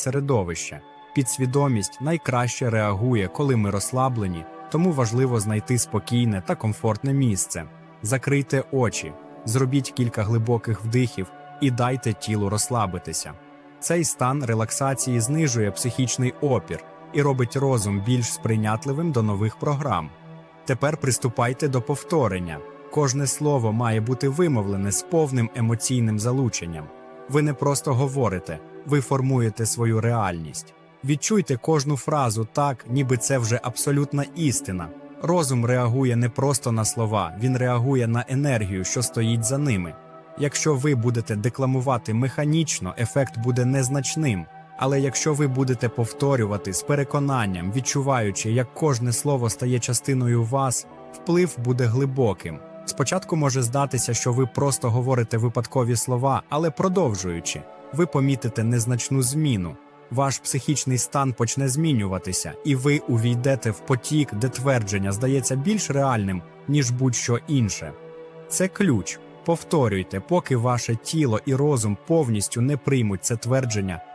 середовище. Підсвідомість найкраще реагує, коли ми розслаблені, тому важливо знайти спокійне та комфортне місце. Закрийте очі, зробіть кілька глибоких вдихів і дайте тілу розслабитися. Цей стан релаксації знижує психічний опір і робить розум більш сприйнятливим до нових програм. Тепер приступайте до повторення. Кожне слово має бути вимовлене з повним емоційним залученням. Ви не просто говорите, ви формуєте свою реальність. Відчуйте кожну фразу так, ніби це вже абсолютна істина. Розум реагує не просто на слова, він реагує на енергію, що стоїть за ними. Якщо ви будете декламувати механічно, ефект буде незначним. Але якщо ви будете повторювати з переконанням, відчуваючи, як кожне слово стає частиною вас, вплив буде глибоким. Спочатку може здатися, що ви просто говорите випадкові слова, але продовжуючи, ви помітите незначну зміну. Ваш психічний стан почне змінюватися, і ви увійдете в потік, де твердження здається більш реальним, ніж будь-що інше. Це ключ. Повторюйте, поки ваше тіло і розум повністю не приймуть це твердження